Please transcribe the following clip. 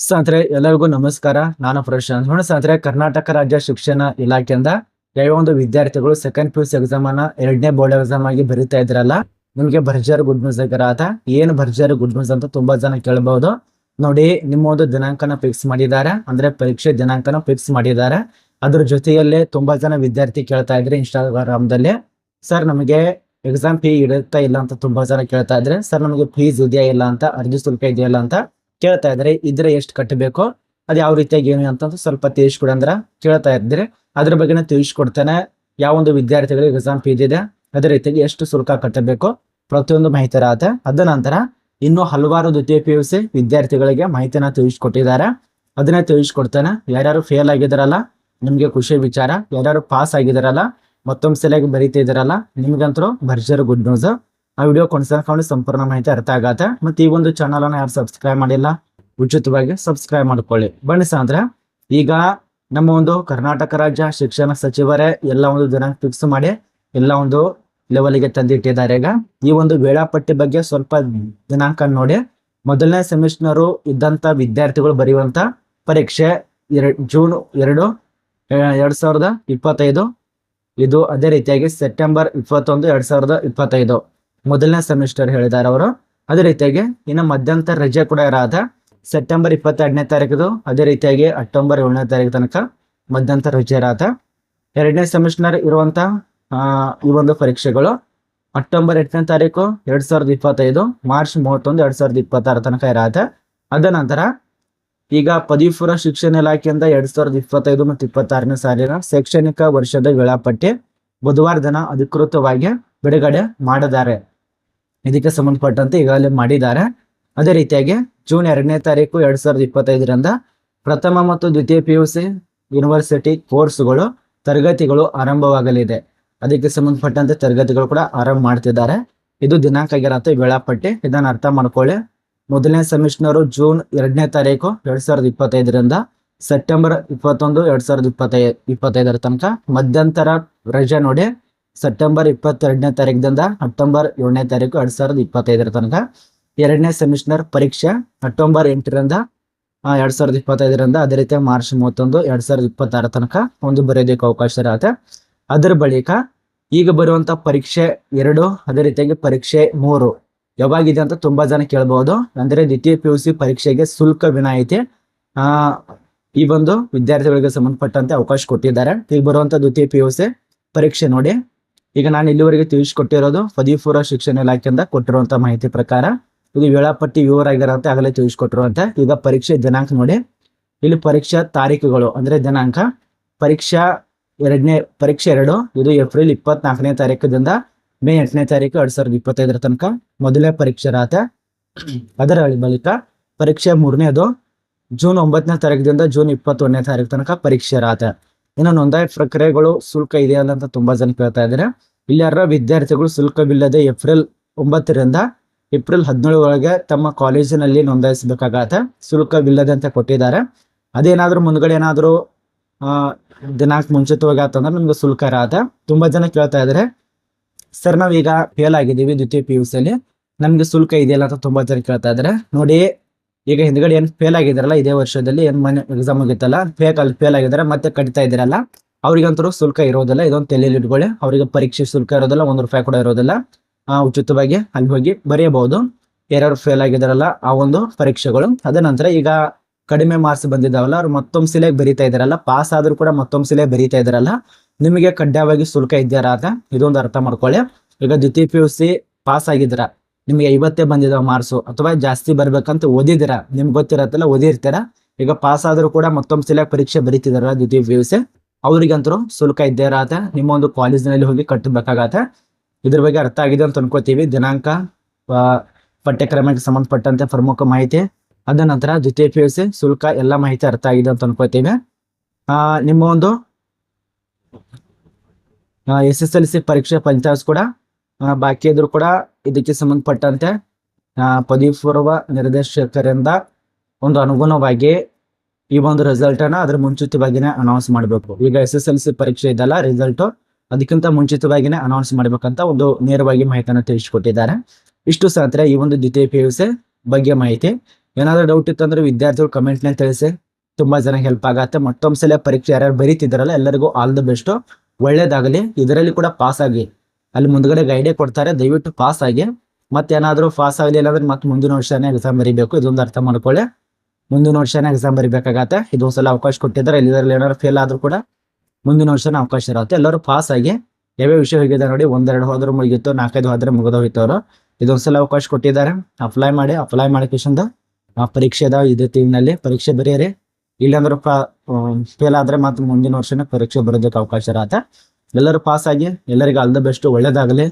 ಸ್ನೇಹಿತರೆ, ಎಲ್ಲರಿಗೂ ನಮಸ್ಕಾರ. ನಾನು ಪ್ರಶಾಂತ್ ನೋಡಿ ಸ್ನೇಹಿತರೆ, ಕರ್ನಾಟಕ ರಾಜ್ಯ ಶಿಕ್ಷಣ ಇಲಾಖೆಯಿಂದ ಯಾವ ವಿದ್ಯಾರ್ಥಿಗಳು second P U C exam ಅನ್ನ ಎರಡನೇ ಬೋರ್ಡ್ ಎಕ್ಸಾಮ್ ಆಗಿ ಬರೀತಾ ಇದ್ರಲ್ಲ, ನಿಮ್ಗೆ ಭರ್ಜರ್ ಗುಡ್ ನ್ಯೂಸ್ ಆತ ಏನ್ ಭರ್ಜರಿ ಗುಡ್ ನ್ಯೂಸ್ ಅಂತ ತುಂಬಾ ಜನ ಕೇಳಬಹುದು ನೋಡಿ, ನಿಮ್ಮ ಒಂದು ದಿನಾಂಕನ ಫಿಕ್ಸ್ ಮಾಡಿದ್ದಾರೆ ಅಂದ್ರೆ ಪರೀಕ್ಷೆ ದಿನಾಂಕನ ಫಿಕ್ಸ್ ಮಾಡಿದ್ದಾರೆ ಅದ್ರ ಜೊತೆಯಲ್ಲೇ ತುಂಬಾ ಜನ ವಿದ್ಯಾರ್ಥಿ ಕೇಳ್ತಾ ಇದ್ರೆ ಇನ್ಸ್ಟಾಗ್ರಾಮ್ ದಲ್ಲಿ ಸರ್, ನಮಗೆ ಎಕ್ಸಾಮ್ ಫೀ ಇಡುತ್ತಾ ಇಲ್ಲ ಅಂತ ತುಂಬಾ ಜನ ಕೇಳ್ತಾ ಇದ್ರೆ, ಸರ್, ನಮಗೆ ಫೀಸ್ ಇದೆಯಾ ಇಲ್ಲ ಅಂತ, ಅರ್ಜಿ ಶುಲ್ಕ ಇದೆಯಲ್ಲ ಅಂತ ಕೇಳ್ತಾ ಇದ್ರೆ ಇದ್ರೆ ಎಷ್ಟು ಕಟ್ಟಬೇಕು ಅದ್ ಯಾವ ರೀತಿಯಾಗಿ ಏನು ಅಂತ ಸ್ವಲ್ಪ ತಿಳಿಸ್ಕೊಡಿ ಅಂದ್ರ ಕೇಳ್ತಾ ಇದ್ರೆ ಅದ್ರ ಬಗ್ಗೆನೇ ತಿಳಿಸ್ಕೊಡ್ತಾನೆ. ಯಾವ ಒಂದು ವಿದ್ಯಾರ್ಥಿಗಳಿಗೆ ಎಕ್ಸಾಮ್ ಫೀಸ್ ಇದೆ ಅದೇ ರೀತಿಯಾಗಿ ಎಷ್ಟು ಶುಲ್ಕ ಕಟ್ಟಬೇಕು, ಪ್ರತಿಯೊಂದು ಮಾಹಿತಿ ಇರತ್ತೆ ಅದ ನಂತರ ಇನ್ನು ಹಲವಾರು ದ್ವಿತೀಯ ಪಿ ಯು ಸಿ ವಿದ್ಯಾರ್ಥಿಗಳಿಗೆ ಮಾಹಿತಿನ ತಿಳಿಸ್ಕೊಟ್ಟಿದ್ದಾರೆ. ಅದನ್ನ ತಿಳಿಸ್ಕೊಡ್ತಾನೆ. ಯಾರ್ಯಾರು ಫೇಲ್ ಆಗಿದಾರಲ್ಲ, ನಿಮ್ಗೆ ಖುಷಿ ವಿಚಾರ. ಯಾರ್ಯಾರು ಪಾಸ್ ಆಗಿದಾರಲ್ಲ, ಮತ್ತೊಂದ್ ಸಲಾಗಿ ಬರೀತಾ ಇದಾರಲ್ಲ ನಿಮ್ಗಂತರೂ ಭರ್ಜರಿ ಗುಡ್ ನ್ಯೂಸ್ ಆ ವಿಡಿಯೋ ಕೊನೆಸ್ಕೊಂಡು ಸಂಪೂರ್ಣ ಮಾಹಿತಿ ಅರ್ಥ ಆಗತ್ತೆ. ಮತ್ತೆ ಈ ಒಂದು ಚಾನಲ್ ಅನ್ನ ಯಾರು ಸಬ್ಸ್ಕ್ರೈಬ್ ಮಾಡಿಲ್ಲ, ಉಚಿತವಾಗಿ ಸಬ್ಸ್ಕ್ರೈಬ್ ಮಾಡ್ಕೊಳ್ಳಿ. ಬನ್ನಿ ಅಂದ್ರೆ ಈಗ ನಮ್ಮ ಒಂದು ಕರ್ನಾಟಕ ರಾಜ್ಯ ಶಿಕ್ಷಣ ಸಚಿವರೇ ಎಲ್ಲ ಒಂದು ದಿನಾಂಕ ಫಿಕ್ಸ್ ಮಾಡಿ ಎಲ್ಲ ಒಂದು ಲೆವೆಲ್ಗೆ ತಂದಿಟ್ಟಿದ್ದಾರೆ. ಈಗ ಈ ಒಂದು ವೇಳಾಪಟ್ಟಿ ಬಗ್ಗೆ ಸ್ವಲ್ಪ ದಿನಾಂಕ ನೋಡಿ. ಮೊದಲನೇ ಸೆಮಿಸ್ಟರ್ ಇದ್ದಂತ ವಿದ್ಯಾರ್ಥಿಗಳು ಬರೆಯುವಂತ ಪರೀಕ್ಷೆ ಜೂನ್ ಎರಡು ಎರಡ್ ಸಾವಿರದ ಇಪ್ಪತ್ತೈದು. ಇದು ಅದೇ ರೀತಿಯಾಗಿ ಸೆಪ್ಟೆಂಬರ್ ಇಪ್ಪತ್ತೊಂದು, ಎರಡ್ ಸಾವಿರದ ಇಪ್ಪತ್ತೈದು. ಮೊದಲನೇ ಸೆಮಿಸ್ಟರ್ ಹೇಳಿದ್ದಾರೆ ಅವರು. ಅದೇ ರೀತಿಯಾಗಿ ಇನ್ನು ಮಧ್ಯಂತರ ರಜೆ ಕೂಡ ಇರಾದ ಸೆಪ್ಟೆಂಬರ್ ಇಪ್ಪತ್ತೆರಡನೇ ತಾರೀಕು ಅದೇ ರೀತಿಯಾಗಿ ಅಕ್ಟೋಬರ್ ಏಳನೇ ತಾರೀಕು ತನಕ ಮಧ್ಯಂತರ ರಜೆ ಇರಾದ. ಎರಡನೇ ಸೆಮಿಸ್ಟರ್ ಇರುವಂತ ಆ, ಈ ಒಂದು ಪರೀಕ್ಷೆಗಳು ಅಕ್ಟೋಬರ್ ಎಂಟನೇ ತಾರೀಕು ಎರಡ್ ಸಾವಿರದ ಇಪ್ಪತ್ತೈದು ಮಾರ್ಚ್ ಮೂವತ್ತೊಂದು ಎರಡ್ ಸಾವಿರದ ಇಪ್ಪತ್ತಾರ ತನಕ ಇರಾದ. ಅದ ನಂತರ ಈಗ ಪದವಿಪೂರ್ವ ಶಿಕ್ಷಣ ಇಲಾಖೆಯಿಂದ ಎರಡ್ ಸಾವಿರದ ಇಪ್ಪತ್ತೈದು ಮತ್ತು ಇಪ್ಪತ್ತಾರನೇ ಸಾಲಿನ ಶೈಕ್ಷಣಿಕ ವರ್ಷದ ವೇಳಾಪಟ್ಟಿ ಬುಧವಾರ ದಿನ ಅಧಿಕೃತವಾಗಿ ಬಿಡುಗಡೆ ಮಾಡಿದ್ದಾರೆ ಇದಕ್ಕೆ ಸಂಬಂಧಪಟ್ಟಂತೆ ಈಗಾಗಲೇ ಮಾಡಿದ್ದಾರೆ. ಅದೇ ರೀತಿಯಾಗಿ ಜೂನ್ ಎರಡನೇ ತಾರೀಕು ಎರಡ್ ಸಾವಿರದ ಇಪ್ಪತ್ತೈದರಿಂದ ಪ್ರಥಮ ಮತ್ತು ದ್ವಿತೀಯ ಪಿ ಯು ಸಿ ಯೂನಿವರ್ಸಿಟಿ ಕೋರ್ಸ್ಗಳು ತರಗತಿಗಳು ಆರಂಭವಾಗಲಿದೆ. ಅದಕ್ಕೆ ಸಂಬಂಧಪಟ್ಟಂತೆ ತರಗತಿಗಳು ಕೂಡ ಆರಂಭ ಮಾಡ್ತಿದ್ದಾರೆ. ಇದು ದಿನಾಂಕ ಆಗಿರತ್ತೆ ವೇಳಾಪಟ್ಟಿ. ಇದನ್ನು ಅರ್ಥ ಮಾಡ್ಕೊಳ್ಳಿ. ಮೊದಲನೇ ಸೆಮಿಸ್ಟರ್ ಜೂನ್ ಎರಡನೇ ತಾರೀಕು ಎರಡ್ ಸಾವಿರದ ಇಪ್ಪತ್ತೈದರಿಂದ ಸೆಪ್ಟೆಂಬರ್ ಇಪ್ಪತ್ತೊಂದು ಎರಡ್ ಸಾವಿರದ ಇಪ್ಪತ್ತೈ, ಇಪ್ಪತ್ತೈದರ ತನಕ ಮಧ್ಯಂತರ ರಜೆ ನೋಡಿ ಸೆಪ್ಟೆಂಬರ್ ಇಪ್ಪತ್ತೆರಡನೇ ತಾರೀಕಿನಿಂದ ಅಕ್ಟೋಬರ್ ಏಳನೇ ತಾರೀಕು ಎರಡ್ ಸಾವಿರದ ಇಪ್ಪತ್ತೈದರ ತನಕ ಎರಡನೇ ಸೆಮಿಸ್ಟರ್ ಪರೀಕ್ಷೆ ಅಕ್ಟೋಬರ್ ಎಂಟರಿಂದ ಎರಡು ಸಾವಿರದ ಇಪ್ಪತ್ತೈದರಿಂದ ಅದೇ ರೀತಿ ಮಾರ್ಚ್ ಮೂವತ್ತೊಂದು, ಎರಡ್ ಸಾವಿರದ ಇಪ್ಪತ್ತಾರ ತನಕ ಒಂದು ಬರೆಯೋದಕ್ಕೆ ಅವಕಾಶ ಇರುತ್ತೆ. ಅದರ ಬಳಿಕ ಈಗ ಬರುವಂತ ಪರೀಕ್ಷೆ ಎರಡು, ಅದೇ ರೀತಿಯಾಗಿ ಪರೀಕ್ಷೆ ಮೂರು. ಯಾವಾಗಿದೆ ಅಂತ ತುಂಬಾ ಜನ ಕೇಳಬಹುದು ಅಂದ್ರೆ ದ್ವಿತೀಯ ಪಿ ಯು ಸಿ ಪರೀಕ್ಷೆಗೆ ಶುಲ್ಕ ವಿನಾಯಿತಿ, ಆ, ಈ ಒಂದು ವಿದ್ಯಾರ್ಥಿಗಳಿಗೆ ಸಂಬಂಧಪಟ್ಟಂತೆ ಅವಕಾಶ ಕೊಟ್ಟಿದ್ದಾರೆ. ಈಗ ಬರುವಂತ ದ್ವಿತೀಯ ಪಿ ಯು ಸಿ ಪರೀಕ್ಷೆ ನೋಡಿ. ಈಗ ನಾನು ಇಲ್ಲಿವರೆಗೆ ತಿಳಿಸ್ಕೊಟ್ಟಿರೋದು ಪದವಿಪೂರ್ವ ಶಿಕ್ಷಣ ಇಲಾಖೆಯಿಂದ ಕೊಟ್ಟಿರುವಂತ ಮಾಹಿತಿ ಪ್ರಕಾರ ಇದು ವೇಳಾಪಟ್ಟಿ ವಿವರ ಆಗಿರಂತೆ ಆಗಲೇ ತಿಳಿಸ್ಕೊಟ್ಟಿರುವಂತೆ. ಈಗ ಪರೀಕ್ಷೆ ದಿನಾಂಕ ನೋಡಿ. ಇಲ್ಲಿ ಪರೀಕ್ಷಾ ತಾರೀಕುಗಳು ಅಂದ್ರೆ ದಿನಾಂಕ. ಪರೀಕ್ಷಾ ಎರಡನೇ, ಪರೀಕ್ಷೆ ಎರಡು, ಇದು ಏಪ್ರಿಲ್ ಇಪ್ಪತ್ನಾಲ್ಕನೇ ತಾರೀಕದಿಂದ ಮೇ ಎಂಟನೇ ತಾರೀಕು ಎರಡ್ ಸಾವಿರದ ಇಪ್ಪತ್ತೈದರ ತನಕ ಮೊದಲನೇ ಪರೀಕ್ಷೆ ರಾತ ಅದರ ಬಳಿಕ ಪರೀಕ್ಷೆ ಮೂರನೇದು ಜೂನ್ ಒಂಬತ್ತನೇ ತಾರೀಕಿನಿಂದ ಜೂನ್ ಇಪ್ಪತ್ತೊಂದನೇ ತಾರೀಕು ತನಕ ಪರೀಕ್ಷೆ ರಾತ ಇನ್ನು ನೋಂದಾಯಿ ಪ್ರಕ್ರಿಯೆಗಳು ಶುಲ್ಕ ಇದೆಯಾ ಅಂತ ತುಂಬಾ ಜನ ಕೇಳ್ತಾ ಇದ್ದಾರೆ. ಇಲ್ಲಿ ಯಾರ ವಿದ್ಯಾರ್ಥಿಗಳು ಶುಲ್ಕವಿಲ್ಲದೆ ಏಪ್ರಿಲ್ ಒಂಬತ್ತರಿಂದ ಏಪ್ರಿಲ್ ಹದಿನೇಳು ಒಳಗೆ ತಮ್ಮ ಕಾಲೇಜಿನಲ್ಲಿ ನೋಂದಾಯಿಸಬೇಕಾಗತ್ತೆ. ಶುಲ್ಕವಿಲ್ಲದೆ ಅಂತ ಕೊಟ್ಟಿದ್ದಾರೆ. ಅದೇನಾದ್ರೂ ಮುಂದ್ಗಡೆ ಏನಾದರೂ, ಆ, ದಿನಾಂಕ ಮುಂಚಿತವಾಗಿ ಆತಂದ್ರೆ ನಮ್ಗೆ ಶುಲ್ಕ ಇರತ್ತೆ. ತುಂಬಾ ಜನ ಕೇಳ್ತಾ ಇದ್ದಾರೆ. ಸರ್, ನಾವೀಗ ಫೇಲ್ ಆಗಿದ್ದೀವಿ ದ್ವಿತೀಯ ಪಿ ಯು ಸಿಯಲ್ಲಿ ನಮ್ಗೆ ಶುಲ್ಕ ಇದೆಯಲ್ಲ ಅಂತ ತುಂಬಾ ಜನ ಕೇಳ್ತಾ ಇದ್ದಾರೆ. ನೋಡಿ ಈಗ ಹಿಂದ್ಗಡೆ ಏನ್ ಫೇಲ್ ಆಗಿದಾರಲ್ಲ, ಇದೇ ವರ್ಷದಲ್ಲಿ ಏನ್ ಮನೆ ಎಕ್ಸಾಮ್ ಆಗಿತ್ತಲ್ಲ ಫೇಕ್ ಅಲ್ಲಿ ಫೇಲ್ ಆಗಿದ್ದಾರೆ ಮತ್ತೆ ಕಟ್ತಾ ಇದ್ದೀರಲ್ಲ ಅವ್ರಿಗಂತರೂ ಶುಲ್ಕ ಇರೋದಿಲ್ಲ, ಇದೊಂದು ತಲೆಯಲ್ಲಿ ಇಟ್ಕೊಳ್ಳಿ. ಅವರಿಗೆ ಪರೀಕ್ಷೆ ಶುಲ್ಕ ಇರೋದಿಲ್ಲ, ಒಂದ್ ರೂಪಾಯಿ ಕೂಡ ಇರೋದಿಲ್ಲ. ಉಚಿತವಾಗಿ ಅಲ್ಲಿ ಹೋಗಿ ಬರೆಯಬಹುದು. ಯಾರ್ಯಾರು ಫೇಲ್ ಆಗಿದಾರಲ್ಲ, ಆ ಒಂದು ಪರೀಕ್ಷೆಗಳು. ಅದ ನಂತರ ಈಗ ಕಡಿಮೆ ಮಾರ್ಕ್ಸ್ ಬಂದಿದ್ದಾವಲ್ಲ ಅವ್ರು ಮತ್ತೊಂದು ಸಿಲೆ ಬರೀತಾ ಇದಾರಲ್ಲ ಪಾಸ್ ಆದ್ರೂ ಕೂಡ ಮತ್ತೊಂದು ಸಿಲೆ ಬರೀತಾ ಇದಾರಲ್ಲ, ನಿಮಗೆ ಕಡ್ಡಾಯವಾಗಿ ಶುಲ್ಕ ಇದ್ದಾರ ಅಂತ ಇದೊಂದು ಅರ್ಥ ಮಾಡ್ಕೊಳ್ಳಿ. ಈಗ ದ್ವಿತೀಯ ಪಿ ಯು ಸಿ ಪಾಸ್ ಆಗಿದ್ದೀರ? ನಿಮಗೆ ಇವತ್ತೇ ಬಂದಿದಾವ ಮಾರ್ಕ್ಸು ಅಥವಾ ಜಾಸ್ತಿ ಬರ್ಬೇಕಂತ ಓದಿದಿರ ನಿಮ್ಗೆ ಗೊತ್ತಿರತ್ತಲ್ಲ, ಓದಿರ್ತೀರ? ಈಗ ಪಾಸ್ ಆದ್ರೂ ಕೂಡ ಮತ್ತೊಂದು ಸಲ ಪರೀಕ್ಷೆ ಬರೀತಿದಾರ ದ್ವಿತೀಯ ಪಿ ಯು ಸಿ ಅವ್ರಿಗಂತರೂ ಶುಲ್ಕ ಇದ್ದೇ ಇರತ್ತೆ ನಿಮ್ಮ ಒಂದು ಕಾಲೇಜಿನಲ್ಲಿ ಹೋಗಿ ಕಟ್ಟಬೇಕಾಗತ್ತೆ ಇದ್ರ ಬಗ್ಗೆ ಅರ್ಥ ಆಗಿದೆ ಅಂತ ಅನ್ಕೋತೀವಿ. ದಿನಾಂಕ ಪಠ್ಯಕ್ರಮಕ್ಕೆ ಸಂಬಂಧಪಟ್ಟಂತೆ ಪ್ರಮುಖ ಮಾಹಿತಿ. ಅದ ನಂತರ ದ್ವಿತೀಯ ಪಿ ಯು ಸಿ ಶುಲ್ಕ ಎಲ್ಲ ಮಾಹಿತಿ ಅರ್ಥ ಆಗಿದೆ ಅಂತ ಅನ್ಕೋತೀವಿ. ನಿಮ್ಮ ಒಂದು ಎಸ್ ಎಸ್ ಎಲ್ ಸಿ ಪರೀಕ್ಷೆ ಫಲಿತಾಂಶ ಕೂಡ ಬಾಕಿ ಇದ್ರು ಕೂಡ ಇದಕ್ಕೆ ಸಂಬಂಧಪಟ್ಟಂತೆ ಪದವಿಪೂರ್ವ ಪದವಿ ಪೂರ್ವ ನಿರ್ದೇಶಕರಿಂದ ಒಂದು ಅನುಗುಣವಾಗಿ ಈ ಒಂದು ರಿಸಲ್ಟ್ ಅನ್ನ ಅದ್ರ ಮುಂಚಿತವಾಗಿನೇ ಅನೌನ್ಸ್ ಮಾಡಬೇಕು. ಈಗ ಎಸ್ ಎಸ್ ಎಲ್ ಸಿ ಪರೀಕ್ಷೆ ಇದೆಲ್ಲ ರಿಸಲ್ಟ್ ಅದಕ್ಕಿಂತ ಮುಂಚಿತವಾಗಿನೇ ಅನೌನ್ಸ್ ಮಾಡಬೇಕಂತ ಒಂದು ನೇರವಾಗಿ ಮಾಹಿತಿಯನ್ನು ತಿಳಿಸಿಕೊಟ್ಟಿದ್ದಾರೆ. ಇಷ್ಟು ಸಾತ್ರ ಈ ಒಂದು ದ್ವಿತೀಯ ಪಿ ಯು ಸಿ ಬಗ್ಗೆ ಮಾಹಿತಿ. ಏನಾದರೂ ಡೌಟ್ ಇತ್ತಂದ್ರೆ ವಿದ್ಯಾರ್ಥಿಗಳು ಕಮೆಂಟ್ನ ತಿಳಿಸಿ. ತುಂಬಾ ಜನ ಹೆಲ್ಪ್ ಆಗತ್ತೆ. ಮತ್ತೊಂದ್ಸಲ ಪರೀಕ್ಷೆ ಯಾರ್ಯಾರು ಬರೀತಿದ್ದಾರಲ್ಲ, ಎಲ್ಲರಿಗೂ ಆಲ್ ದ ಬೆಸ್ಟ್ ಒಳ್ಳೇದಾಗಲಿ. ಇದರಲ್ಲಿ ಕೂಡ ಪಾಸ್ ಆಗಿ ಅಲ್ಲಿ ಮುಂದ್ಗಡೆ ಗೈಡೆ ಕೊಡ್ತಾರೆ. ದಯವಿಟ್ಟು ಪಾಸ್ ಆಗಿ. ಮತ್ತೇನಾದ್ರೂ ಪಾಸ್ ಆಗಲಿಲ್ಲ ಅಂದ್ರೆ ಮತ್ತೆ ಮುಂದಿನ ವರ್ಷನೇ ಎಕ್ಸಾಮ್ ಬರೀಬೇಕು? ಇದೊಂದು ಅರ್ಥ ಮಾಡ್ಕೊಳ್ಳಿ. ಮುಂದಿನ ವರ್ಷನೇ ಎಕ್ಸಾಮ್ ಬರೀಬೇಕಾಗತ್ತೆ? ಇದೊಂದ್ ಸಲ ಅವಕಾಶ ಕೊಟ್ಟಿದ್ದಾರೆ. ಇಲ್ಲಿದ್ರಲ್ಲಿ ಏನಾದ್ರು ಫೇಲ್ ಆದ್ರೂ ಕೂಡ ಮುಂದಿನ ವರ್ಷನೇ ಅವಕಾಶ ಇರುತ್ತೆ. ಎಲ್ಲರೂ ಪಾಸ್ ಆಗಿ. ಯಾವ್ಯಾವ ವಿಷಯ ಹೋಗಿದೆ ನೋಡಿ. ಒಂದೆರಡು ಹೋದ್ರೆ ಮುಗಿತ್ತು ನಾಲ್ಕೈದು ಹೋದ್ರೆ ಮುಗಿದೋಗಿತ್ತು ಅವರು. ಇದೊಂದ್ಸಲ ಅವಕಾಶ ಕೊಟ್ಟಿದ್ದಾರೆ. ಅಪ್ಲೈ ಮಾಡಿ ಅಪ್ಲೈ ಮಾಡಿಕೆಶಂದ ಆ ಪರೀಕ್ಷೆ ಅದಾವ ಇದೇ ತಿಂಗಳಲ್ಲಿ ಪರೀಕ್ಷೆ ಬರೆಯರಿ. ಇಲ್ಲಾಂದ್ರೆ ಫೇಲ್ ಆದ್ರೆ ಮತ್ತೆ ಮುಂದಿನ ವರ್ಷನೇ ಪರೀಕ್ಷೆ ಬರೋದಕ್ಕೆ ಅವಕಾಶ ಇರತ್ತೆ. ಎಲ್ಲರೂ ಪಾಸ್ ಆಗಿ ಎಲ್ಲರಿಗೂ ಆಲ್ ದ ಬೆಸ್ಟ್ ಒಳ್ಳೇದಾಗಲಿ.